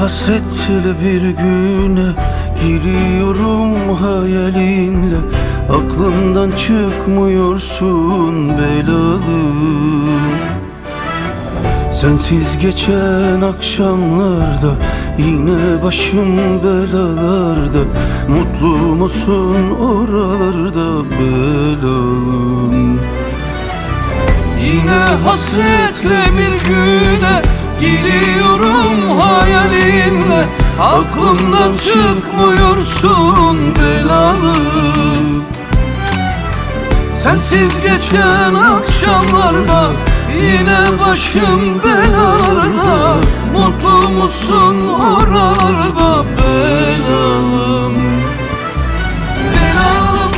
hasretli bir güne Giriyorum hayalinle. Aklımdan çıkmıyorsun belalım Sensiz geçen akşamlarda Yine başım belalarda. Mutlu musun oralarda belalım. Yine hasretle bir güne Giriyorum Aklımdan çıkmıyorsun belalım Sensiz geçen akşamlarda Yine başım belalarda. Mutlu musun oralarda belalım? Belalım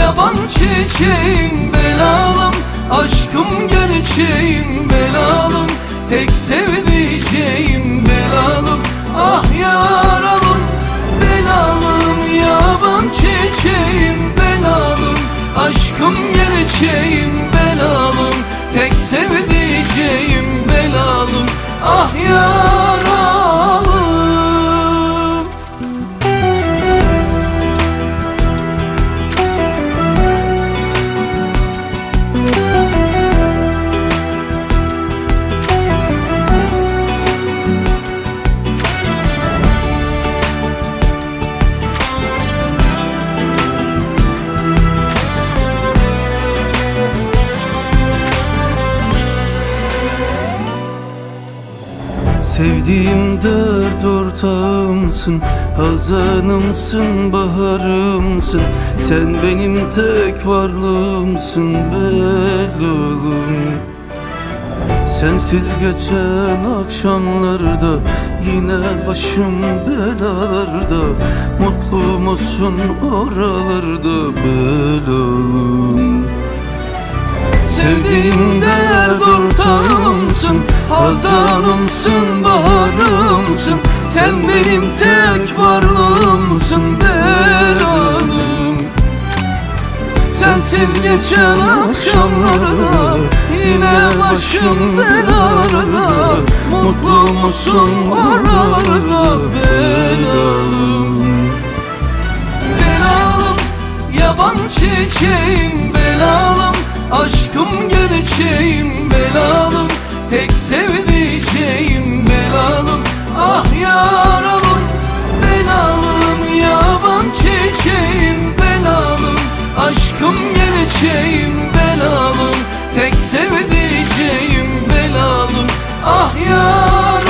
yaban çiçeğim belalım. Aşkım gerçeğim belalım. Tek sevdiceğim gerçeğim Sevdiğim dert ortağımsın Hazanımsın, baharımsın. Sen benim tek varlığımsın belalım. Sensiz geçen akşamlarda Yine başım belalarda. Mutlu musun oralarda belalım. Sevdiğim Hazanımsın, baharımsın. Sen benim tek varlığımsın belalım Sensiz geçen akşamlarda Yine başım belada. Mutlu musun oralarda belalım Belalım yaban çiçeğim belalım Aşkım gerçeğim Tek sevdiceğim belalım ah yaramım Belalım yaban çiçeğim belalım. Aşkım geleceğim belalım. Tek sevdiceğim belalım ah yaramım